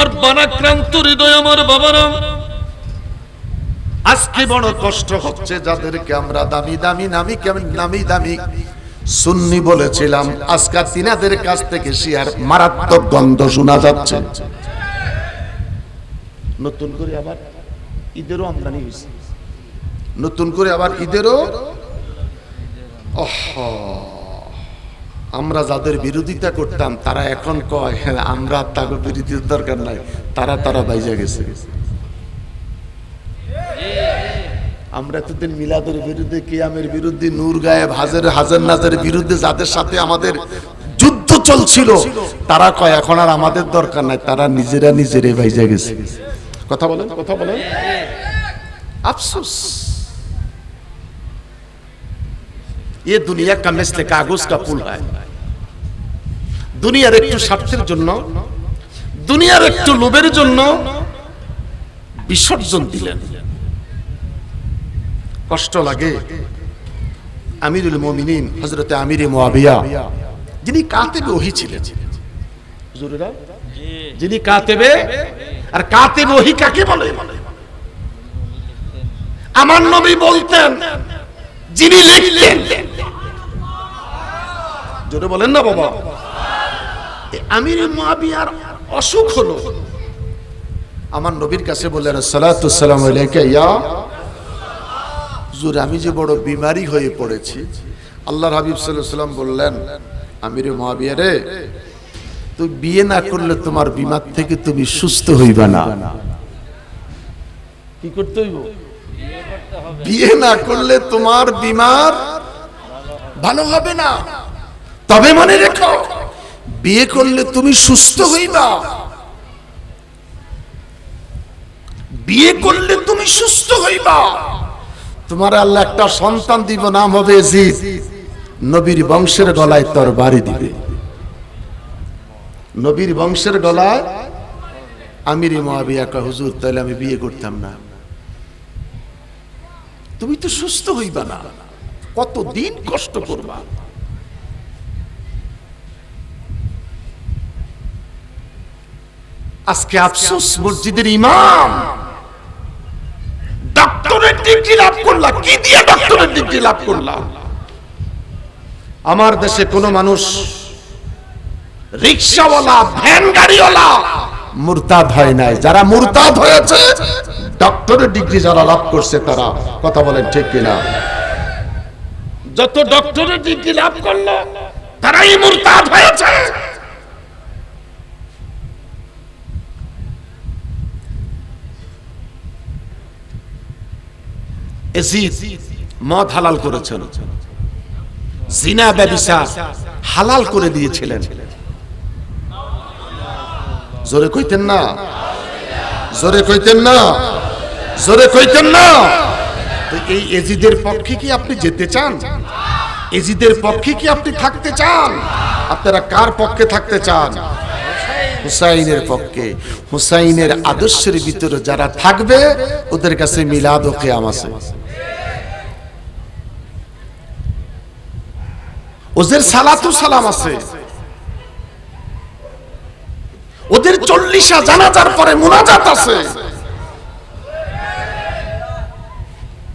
আর বানাক্রান্ত হৃদয় আমার বাবারা। আজকে বড় কষ্ট হচ্ছে যাদেরকে আমরা দামি দামি নামি কেমন নামি দামি সুন্নি বলেছিলাম। আজকাল তিনাদের কাছ থেকে শিয়ার মারাত্মক গন্ধ শোনা যাচ্ছে। নতুন করে আবার ঈদেরও আমদানি হয়েছে। নতুন করে আবার ঈদেরও? অহ আমরা যাদের বিরোধিতা করতাম তারা এখন কয় হ্যাঁ, আমরা তাকে বিরোধিতার দরকার নাই। তারা তারা বাইজা গেছে। আমরা এতদিন মিলাদের বিরুদ্ধে কিয়ামের বিরুদ্ধে নূর গায়েব হাজার হাজার নাজের বিরুদ্ধে যাদের সাথে আমাদের যুদ্ধ চলছিল তারা কয় এখন আর আমাদের দরকার নাই। তারা নিজেরা নিজেরাই বাইজা গেছে। কথা বলেন কথা বলেন। আফসোস। ये दुनिया का मिसले कागज का पुल है দুনিয়ার একটু স্বার্থের জন্য দুনিয়ার একটু লোভের জন্য বিসর্জন দিলেন কষ্ট লাগে আমিরুল মমিনিন হজরতে আমির মোয়াবিয়া যিনি কাতেবে ওহি ছিলেন হুজুরেরা? যিনি কাতেবে আর কাতেবে ওহি কাকে বলে আমার নবী বলতেন যিনি লিখলেন জোরে বলেন না বাবা। আমির মুয়াবিয়ার অসুখ হলো। আমার নবীর কাছে বললেন সালাতু সালাম আলাইকা ইয়া হুজুর আমি যে বড় বিমারি হয়ে পড়েছি। আল্লাহর হাবিব সাল্লাল্লাহু আলাইহি সাল্লাম বললেন আমির মুয়াবিয়া রে তুই বিয়ে না করলে তোমার বিমার থেকে তুমি সুস্থ হইবা না। কি করতে হইব? বিয়ে না করলে তোমার বিমার ভালো হবে না। তবে মনে রেখো, বিয়ে করলে তুমি সুস্থ হইবা। বিয়ে করলে তুমি সুস্থ হইবা। তোমার আল্লাহ একটা সন্তান দিব, নাম হবে জিদ নবীর বংশের গলায় তোর বাড়ি দিবে। নবীর বংশের গলায় আমিরি মহাবিয়া কা হুজুর, তাহলে আমি বিয়ে করতাম না। তুমি তো সুস্থ হইবা না। কতদিন কষ্ট করবা? আজকে আফসোস, মসজিদের ইমাম। ডক্টরের ডিগ্রি লাভ করলাম কি দিয়ে ডক্টরের ডিগ্রি লাভ করলাম আমার দেশে কোন মানুষ রিক্সাওয়ালা, ভ্যান গাড়িওয়ালা মুরতাদ হয় নাই। যারা মুরতাদ হয়েছে ডক্টরের ডিগ্রি যারা লাভ করছে তারা, কথা বলেন ঠিক কিনা? যত ডক্টরের ডিগ্রি লাভ করল, তারাই মুরতাদ হয়েছে। এজিদ, মদ হালাল করেছেন। জিনা ব্যবসা হালাল করে দিয়েছিলেন। জোরে কইতেন না। জোরে কইতেন না। জোরে কইতেন না। এই এজিদের পক্ষে কি আপনি যেতে চান? এজিদের পক্ষে কি আপনি থাকতে চান? আপনারা কার পক্ষে থাকতে চান? হুসাইনের পক্ষে। হুসাইনের আদর্শের ভিতরে যারা থাকবে, ওদের কাছে মিলাদ ও কেয়াম আছে। ওদের সালাতু সালাম আছে। ওদের চল্লিশা জানাজার পরে মুনাজাত আছে।